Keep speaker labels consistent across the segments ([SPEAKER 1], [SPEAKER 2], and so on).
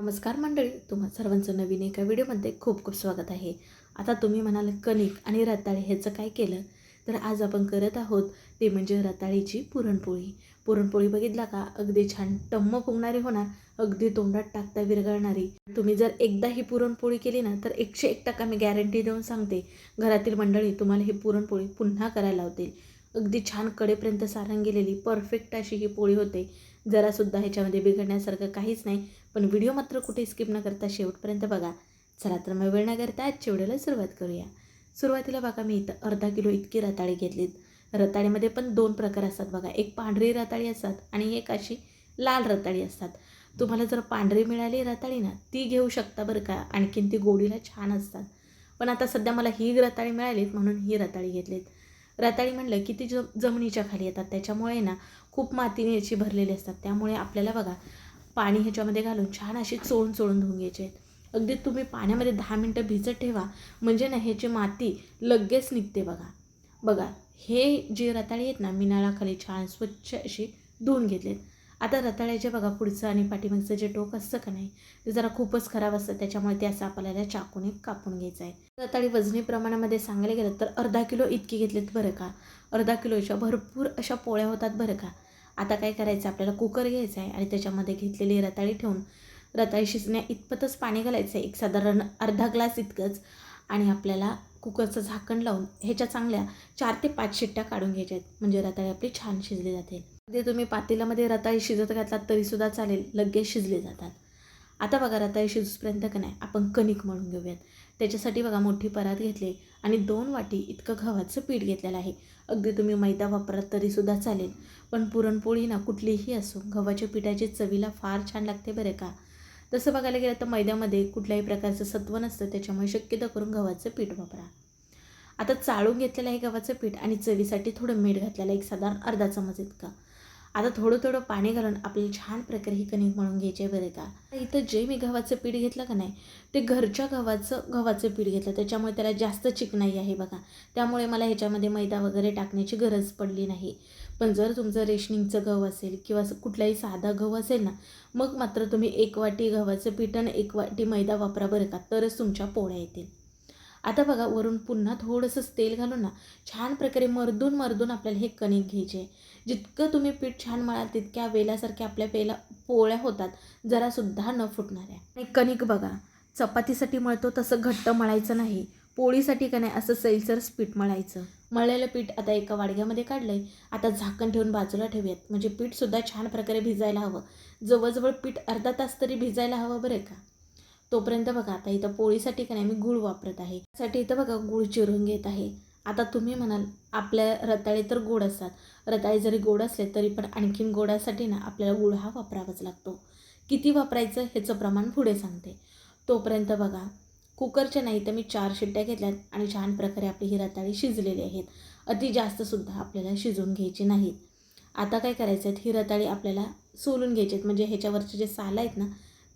[SPEAKER 1] नमस्कार मंडळी तुम्हा सर्वांचं नवीन एका व्हिडिओमध्ये खूप खूप स्वागत आहे. आता तुम्ही म्हणाल कणिक आणि रताळी ह्याचं काय केलं? तर आज आपण करत आहोत ते म्हणजे रताळीची पुरणपोळी. पुरणपोळी बघितला का? अगदी छान टम्म फुगणारी होणार अगदी तोंडात टाकता विरघळणारी. तुम्ही जर एकदा ही पुरणपोळी केली ना तर एकशे एक टक्का मी गॅरंटी देऊन सांगते. घरातील मंडळी तुम्हाला ही पुरणपोळी पुन्हा करायला लावतील. अगदी छान कडेपर्यंत सारण गेलेली. परफेक्ट अशी ही पोळी होते. जरासुद्धा ह्याच्यामध्ये बिघडण्यासारखं काहीच नाही. पण व्हिडिओ मात्र कुठे स्किप न करता शेवटपर्यंत बघा. चला तर मग वेळ न करता आजच्या व्हिडिओला सुरुवात करूया. सुरुवातीला बघा मी इथं अर्धा किलो इतकी रताळी घेतलीत. रताळीमध्ये पण दोन प्रकार असतात बघा. एक पांढरी रताळी असतात आणि एक अशी लाल रताळी असतात. तुम्हाला जर पांढरी मिळाली रताळी ना ती घेऊ शकता बरं का? आणखीन ती गोडीला छान असतात. पण आता सध्या मला ही रताळी मिळालीत म्हणून ही रताळी घेतलीत. रताळी म्हणलं की ती ज जमिनीच्या खाली येतात. त्याच्यामुळे ना खूप मातीने याची भरलेली असतात. त्यामुळे आपल्याला बघा पाणी ह्याच्यामध्ये घालून छान अशी चोळून चोळून धुवून घ्यायचे आहेत. अगदी तुम्ही पाण्यामध्ये दहा मिनटं भिजत ठेवा म्हणजे ना ह्याची माती लगेच निघते बघा. बघा हे जे रताळी आहेत ना मी नळाखाली छान स्वच्छ अशी धुवून घेतलेत. आता रताळ्याचे बघा पुढचं आणि पाठीमागचं जे टोक असतं का नाही ते जरा खूपच खराब असतं. त्याच्यामुळे ते असं आपल्याला चाकूने कापून घ्यायचं आहे. रताळी वजनी प्रमाणामध्ये सांगायला गेलं तर अर्धा किलो इतकी घेतलीत बरं का? अर्धा किलोच्या भरपूर अशा पोळ्या होतात बरं का? आता काय करायचं? आपल्याला कुकर घ्यायचा आहे आणि त्याच्यामध्ये घेतलेली रताळी ठेवून रताळी शिजण्या इतपतच पाणी घालायचं आहे. एक साधारण अर्धा ग्लास इतकंच आणि आपल्याला कुकरचं झाकण लावून ह्याच्या चांगल्या चार ते पाच शिट्ट्या काढून घ्यायच्या आहेत. म्हणजे रताळी आपली छान शिजली जाते. ते तुम्ही पातेल्यामध्ये रताळी शिजत घातलात तरीसुद्धा चालेल लगेच शिजले जातात. आता बघा रताळी शिजूपर्यंत का नाही आपण कणिक मळून घेऊयात. त्याच्यासाठी बघा मोठी परात घेतली आणि दोन वाटी इतकं गव्हाचं पीठ घेतलेलं आहे. अगदी तुम्ही मैदा वापरात तरीसुद्धा चालेल. पण पुरणपोळी ना कुठलीही असो गव्हाच्या पिठाची चवीला फार छान लागते बरं का. तसं बघायला गेलं तर मैद्यामध्ये कुठल्याही प्रकारचं सत्व नसतं त्याच्यामुळे शक्यतो करून गव्हाचं पीठ वापरा. आता चाळून घेतलेलं आहे गव्हाचं पीठ आणि चवीसाठी थोडं मीठ घातलेलं एक साधारण अर्धा चमच इतका. आता थोडं थोडं पाणी घालून आपल्याला छान प्रकारे ही कणिक मळून घ्यायचे बरं का. इथं जे मी गव्हाचं पीठ घेतलं का नाही ते घरच्या गव्हाचं गव्हाचं पीठ घेतलं. त्याच्यामुळे त्याला जास्त चिकनाई आहे बघा. त्यामुळे मला ह्याच्यामध्ये मैदा वगैरे टाकण्याची गरज पडली नाही. पण जर तुमचं रेशनिंगचं गहू असेल किंवा असं कुठलाही साधा गहू असेल ना मग मात्र तुम्ही एक वाटी गव्हाचं पीठ आणि एक वाटी मैदा वापरा बरं का. तरच तुमच्या पोळ्या येतील. आता बघा वरून पुन्हा थोडंसंच तेल घालून ना छान प्रकारे मर्दून मर्दून आपल्याला हे कणिक घ्यायचे. जितकं तुम्ही पीठ छान मळाल तितक्या वेलासारख्या आपल्या वेला पोळ्या होतात जरासुद्धा न फुटणाऱ्या आणि कणिक बघा चपातीसाठी मळतो तसं घट्ट मळायचं नाही. पोळीसाठी का नाही असं सैलसरच पीठ मळायचं. मळलेलं पीठ आता एका वाडग्यामध्ये काढलं आहे आता झाकण ठेवून बाजूला ठेवूयात. म्हणजे पीठसुद्धा छान प्रकारे भिजायला हवं. जवळजवळ पीठ अर्धा तास तरी भिजायला हवं बरं का? तोपर्यंत बघा आता इथं पोळीसाठी का नाही मी गूळ वापरत आहे. त्यासाठी इथं बघा गूळ चिरून घेत आहे. आता तुम्ही म्हणाल आपल्या रताळे तर गोड असतात. रताळे जरी गोड असले तरी पण आणखीन गोडासाठी ना आपल्याला गूळ हा वापरावाच लागतो. किती वापरायचं ह्याचं प्रमाण पुढे सांगते. तोपर्यंत बघा कुकरच्या नाही तर मी चार शिट्ट्या घेतल्यात आणि छान प्रकारे आपली ही रताळी शिजलेली आहेत. अति जास्तसुद्धा आपल्याला शिजवून घ्यायची नाहीत. आता काय करायचं आहेत ही रताळी आपल्याला सोलून घ्यायची आहेत. म्हणजे ह्याच्यावरचे जे साल आहेत ना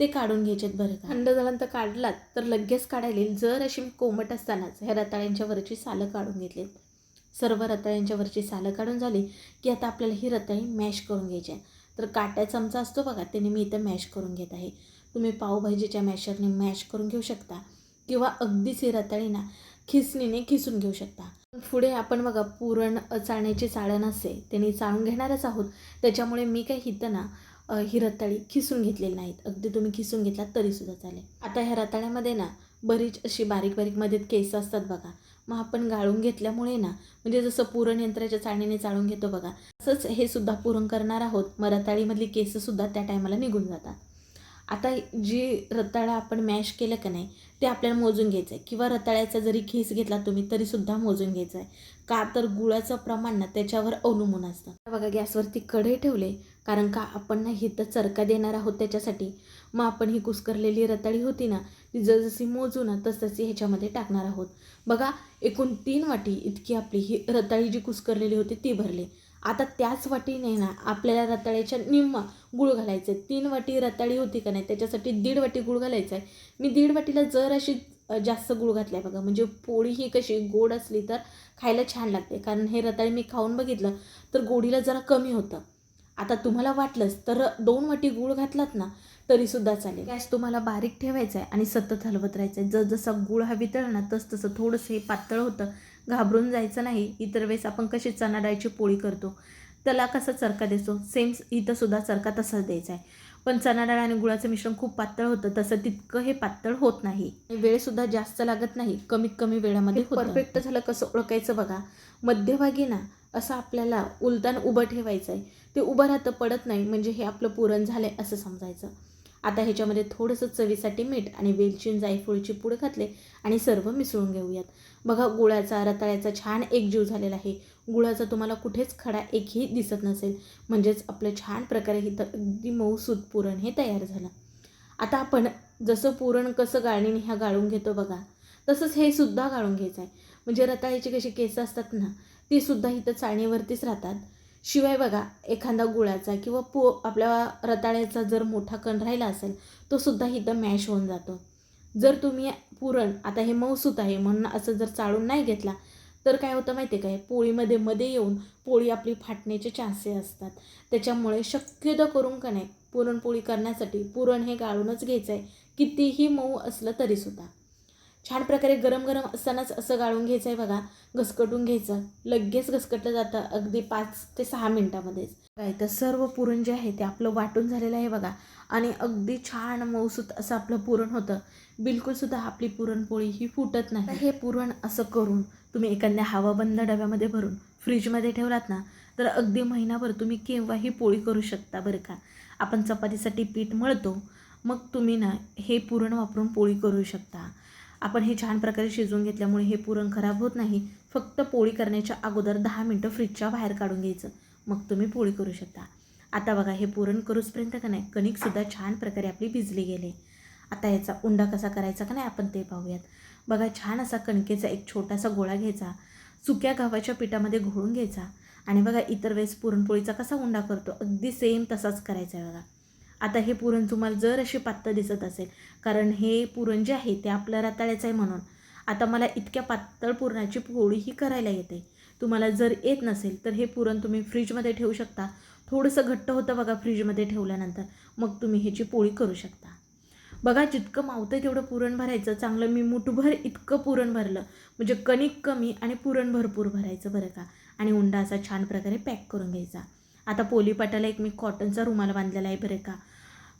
[SPEAKER 1] ते काढून घ्यायचे बरं का. थंड झाल्यानंतर काढलात तर लगेच काढायला जर अशी कोमट असतानाच ह्या रताळ्यांच्या वरची सालं काढून घेतलीत सर्व रताळ्यांच्या वरची सालं काढून झाली की आता आपल्याला ही रताळी मॅश करून घ्यायची आहे. तर काट्या चमचा असतो बघा त्याने मी इथं मॅश करून घेत आहे. तुम्ही पावभाजीच्या मॅशरने मॅश करून घेऊ शकता किंवा अगदीच ही रताळी ना खिसणीने खिसून घेऊ शकता. पुढे आपण बघा पुरण चाळण्याची चाळण असते त्यांनी चाळून घेणारच आहोत. त्याच्यामुळे मी काही हिथं ना ही रताळी खिसून घेतलेली नाहीत. अगदी तुम्ही खिसून घेतलात तरीसुद्धा चालेल. आता ह्या रताळ्यामध्ये ना बरीच अशी बारीक बारीकमध्ये केस असतात बघा. मग आपण गाळून घेतल्यामुळे ना म्हणजे जसं पुरण यंत्राच्या चाळणीने चाळून घेतो बघा तसंच हे सुद्धा पुरण करणार आहोत. मग रताळीमधली केससुद्धा त्या टायमाला निघून जातात. आता जी रताळा आपण मॅश केलं का नाही ते आपल्याला मोजून घ्यायचं आहे किंवा रताळ्याचा जरी खीस घेतला तुम्ही तरीसुद्धा मोजून घ्यायचं आहे का तर गुळाचं प्रमाण ना त्याच्यावर अवलंबून असतं. बघा गॅसवरती कढई ठेवले कारण का आपण ना तर चरका देणार आहोत त्याच्यासाठी. मग आपण ही कुस्करलेली रताळी होती ना ती जसजशी मोजू ना तसतशी ह्याच्यामध्ये टाकणार आहोत. बघा एकूण तीन वाटी इतकी आपली ही रताळी जी कुस्करलेली होती ती भरली. आता त्याच वाटीने ना आपल्याला रताळ्याच्या निम्मा गुळ घालायचं आहे तीन वाटी रताळी होती का नाही त्याच्यासाठी दीड वाटी गुळ घालायचा आहे मी दीड वाटीला जर अशी जास्त गुळ घातला आहे बघा म्हणजे पोळी ही कशी गोड असली तर खायला छान लागते. कारण हे रताळी मी खाऊन बघितलं तर गोडीला जरा कमी होतं. आता तुम्हाला वाटलंच तर दोन वाटी गूळ घातलात ना तरीसुद्धा चालेल. गॅस तुम्हाला बारीक ठेवायचा आहे आणि सतत हलवत राहायचं आहे जसजसा गुळ हा वितळला ना तस तसं थोडंसं हे पातळ होतं. घाबरून जायचं नाही. इतर वेळेस आपण कशी चणा डाळीची पोळी करतो त्याला कसा चरका देतो सेम इथं सुद्धा चरका तसाच द्यायचा आहे पण चणा डाळ आणि गुळाचं मिश्रण खूप पातळ होतं तसं तितकं हे पातळ होत नाही. वेळसुद्धा जास्त लागत नाही कमीत कमी वेळामध्ये परफेक्ट झालं कसं ओळखायचं बघा. मध्यभागी ना असं आपल्याला उलतान उभं ठेवायचं आहे ते उभं राहतं पडत नाही. म्हणजे हे आपलं पुरण झालं आहे असं समजायचं. आता ह्याच्यामध्ये थोडंसं चवीसाठी मीठ आणि वेलची जायफळची पूड घातले आणि सर्व मिसळून घेऊयात. बघा गुळाचा रताळ्याचा छान एक जीव झालेला आहे. गुळाचा तुम्हाला कुठेच खडा एकही दिसत नसेल. म्हणजेच आपलं छान प्रकारे इथं अगदी मऊसूत पुरण हे तयार झालं. आता आपण जसं पुरण कसं गाळणीने ह्या गाळून घेतो बघा तसंच हे सुद्धा गाळून घ्यायचं आहे म्हणजे रताळ्याची कशी केसं असतात ना तीसुद्धा इथं चाळणीवरतीच राहतात. शिवाय बघा एखादा गुळाचा किंवा पो आपल्या रताळ्याचा जर मोठा कण राहिला असेल तो सुद्धा इथं मॅश होऊन जातो. जर तुम्ही पुरण आता हे मौसूत आहे म्हणून असं जर चाळून नाही घेतला तर काय होतं माहिती आहे काय? पोळीमध्ये मध्ये येऊन पोळी आपली फाटण्याचे चान्सेस असतात. त्याच्यामुळे शक्यतो करून का नाही पुरणपोळी करण्यासाठी पुरण हे गाळूनच घ्यायचं आहे कितीही मऊ असलं तरीसुद्धा. छान प्रकारे गरम गरम असतानाच असं गाळून घ्यायचं आहे बघा. घसकटून घ्यायचं. लगेच घसकटलं जातं अगदी पाच ते सहा मिनटामध्येच काय तर सर्व पुरण जे आहे ते आपलं वाटून झालेलं आहे बघा. आणि अगदी छान मऊसूत असं आपलं पुरण होतं. बिलकुलसुद्धा आपली पुरणपोळी ही फुटत नाही. हे पुरण असं करून तुम्ही एखाद्या हवाबंद डब्यामध्ये भरून फ्रीजमध्ये ठेवलात ना तर अगदी महिनाभर तुम्ही केव्हाही पोळी करू शकता बरं का. आपण चपातीसाठी पीठ मळतो मग तुम्ही ना हे पुरण वापरून पोळी करू शकता. आपण हे छान प्रकारे शिजवून घेतल्यामुळे हे पुरण खराब होत नाही. फक्त पोळी करण्याच्या अगोदर दहा मिनटं फ्रीजच्या बाहेर काढून घ्यायचं. मग तुम्ही पोळी करू शकता. आता बघा हे पुरण करूचपर्यंत का नाही कणिकसुद्धा छान प्रकारे आपली भिजली गेली. आता याचा उंडा कसा करायचा का नाही आपण ते पाहूयात. बघा छान असा कणकेचा एक छोटासा गोळा घ्यायचा. सुक्या गव्हाच्या पिठामध्ये घोळून घ्यायचा. आणि बघा इतर वेळेस पुरणपोळीचा कसा उंडा करतो अगदी सेम तसाच करायचा आहे बघा. आता हे पुरण तुम्हाला जर अशी पातळ दिसत असेल कारण हे पुरण जे आहे ते आपलं रताळ्याचं आहे म्हणून. आता मला इतक्या पातळ पुरणाची पोळीही करायला येते. तुम्हाला जर येत नसेल तर हे पुरण तुम्ही फ्रीजमध्ये ठेवू शकता. थोडंसं घट्ट होतं बघा फ्रीजमध्ये ठेवल्यानंतर. मग तुम्ही ह्याची पोळी करू शकता. बघा जितकं मावतं तेवढं पुरण भरायचं. चांगलं मी मुठभर इतकं पुरण भरलं. म्हणजे कणिक कमी आणि पुरण भरपूर भरायचं बरं का. आणि उंडा असा छान प्रकारे पॅक करून घ्यायचा. आता पोलीपाटाला एक मी कॉटनचा रुमाल बांधलेला आहे बरं का.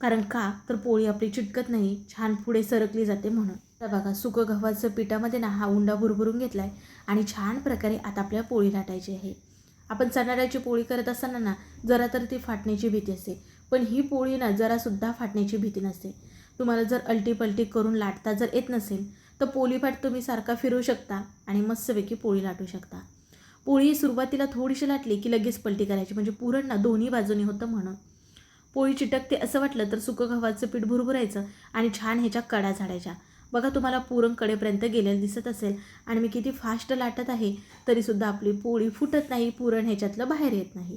[SPEAKER 1] कारण का? तर पोळी आपली चिटकत नाही. छान पुढे सरकली जाते म्हणून. तर बघा सुकं गव्हाचं पिठामध्ये ना हा उंडा भुरभरून घेतला आहे आणि छान प्रकारे आता आपल्याला पोळी लाटायची आहे. आपण चणाड्याची पोळी करत असताना ना जरा तर ती फाटण्याची भीती असते. पण ही पोळी ना जरासुद्धा फाटण्याची भीती नसते. तुम्हाला जर अलटीपलटी करून लाटता जर येत नसेल तर पोळीपाट तुम्ही सारखा फिरू शकता आणि मस्तपैकी पोळी लाटू शकता. पोळी सुरुवातीला थोडीशी लाटली की लगेच पलटी करायची. म्हणजे पुरण ना दोन्ही बाजूनी होतं म्हणून. पोळी चिटकते असं वाटलं तर सुकं गव्हाचं पीठ भुरभुरायचं आणि छान ह्याच्या कडा झाडायच्या. बघा तुम्हाला पुरण कडेपर्यंत गेलेलं दिसत असेल आणि मी किती फास्ट लाटत आहे तरीसुद्धा आपली पोळी फुटत नाही पुरण ह्याच्यातलं बाहेर येत नाही.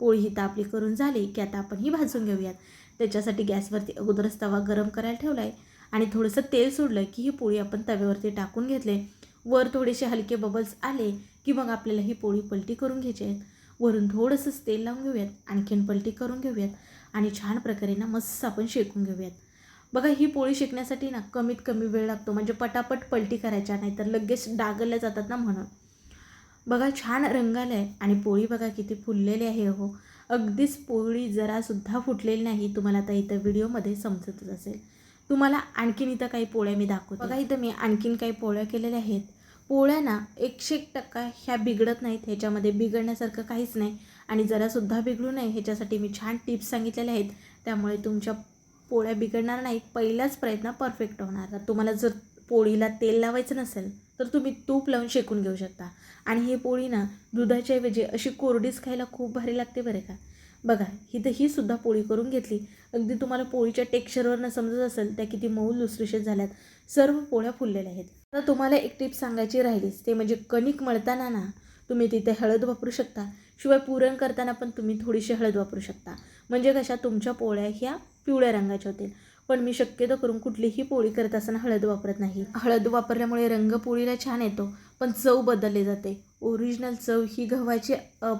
[SPEAKER 1] पोळी ही तर आपली करून झाली की आता आपण ही भाजून घेऊयात. त्याच्यासाठी गॅसवरती अगोदरच तवा गरम करायला ठेवला आहे आणि थोडंसं तेल सोडलं की ही पोळी आपण तव्यावरती टाकून घेतले. वर थोडेसे हलके बबल्स आले की मग आपल्याला ही पोळी पलटी करून घ्यायची आहेत. वरून थोडंसंच तेल लावून घेऊयात आणखीन पलटी करून घेऊयात आणि छान प्रकारे ना मस्त आपण शेकून घेऊयात. बघा ही पोळी शेकण्यासाठी ना कमीत कमी वेळ लागतो म्हणजे पटापट पलटी करायच्या नाही तर लगेच डागल्या जातात ना म्हणून. बघा छान रंग आहे आणि पोळी बघा किती फुललेली आहे हो अगदीच पोळी जरासुद्धा फुटलेली नाही तुम्हाला आता इथं व्हिडिओमध्ये समजतच असेल. तुम्हाला आणखीन इथं काही पोळ्या मी दाखवतो. बघा इथं मी आणखीन काही पोळ्या केलेल्या आहेत. पोळ्या ना एकशे एक टक्का ह्या बिघडत नाहीत ह्याच्यामध्ये बिघडण्यासारखं काहीच नाही. आणि जरासुद्धा बिघडू नये ह्याच्यासाठी मी छान टिप्स सांगितलेल्या आहेत. त्यामुळे तुमच्या पोळ्या बिघडणार नाही पहिलाच प्रयत्न परफेक्ट होणार. तुम्हाला जर पोळीला तेल लावायचं नसेल तर तुम्ही तूप लावून शेकून घेऊ शकता. आणि ही पोळी ना दुधाच्या ऐवजी अशी कोरडीच खायला खूप भारी लागते बरं का? बघा इथं ही सुद्धा पोळी करून घेतली. अगदी तुम्हाला पोळीच्या टेक्स्चरवरनं समजत असेल त्या किती मऊ लुसलुशीत झाल्यात. सर्व पोळ्या फुललेल्या आहेत. तर तुम्हाला एक टिप सांगायची राहिलीच ते म्हणजे कणिक मळताना ना तुम्ही तिथे हळद वापरू शकता. शिवाय पुरण करताना पण तुम्ही थोडीशी हळद वापरू शकता. म्हणजे कशा तुमच्या पोळ्या ह्या पिवळ्या रंगाच्या होतील. पण मी शक्यतो करून कुठलीही पोळी करत असताना हळद वापरत नाही. हळद वापरल्यामुळे रंग पोळीला छान येतो पण चव बदलली जाते. ओरिजिनल चव ही गव्हाची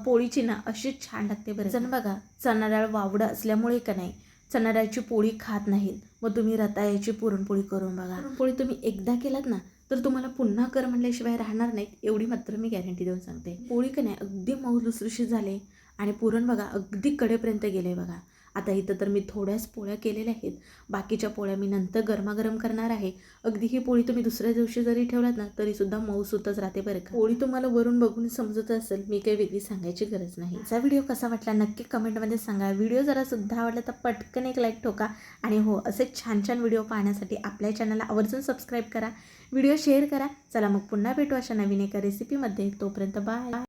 [SPEAKER 1] पोळीची ना अशीच छान लागते बरं. जण बघा. चणा डाळ वावडं असल्यामुळे का नाही चणा डाळीची पोळी खात नाहीत. मग तुम्ही रताळ्याची पुरणपोळी करून बघा. पुरणपोळी तुम्ही एकदा केलात ना तर तुम्हाला पुन्हा कर म्हणल्याशिवाय राहणार नाहीत एवढी मात्र मी गॅरंटी देऊन सांगते. पोळी का नाही अगदी मऊ लुसलुशीत झाले. आणि पुरण बघा अगदी कडेपर्यंत गेले बघा. आता इथं तर मी थोड्याच पोळ्या केलेल्या आहेत. बाकीच्या पोळ्या मी नंतर गरमागरम करणार आहे. अगदी ही पोळी तुम्ही दुसऱ्या दिवशी जरी ठेवलात ना तरी सुद्धा मऊसूतच राहते बरं का? पोळी तुम्हाला वरून बघून समजत असेल मी काही वेगळी सांगायची गरज नाही. हा व्हिडिओ कसा वाटला नक्की कमेंटमध्ये सांगा. व्हिडिओ जरा सुद्धा आवडला तर पटकन एक लाईक ठोका. आणि हो असे छान छान व्हिडिओ पाहण्यासाठी आपल्या चॅनलला आवर्जून सबस्क्राईब करा. व्हिडिओ शेअर करा. चला मग पुन्हा भेटू अशा नवीन एका रेसिपीमध्ये तोपर्यंत बाय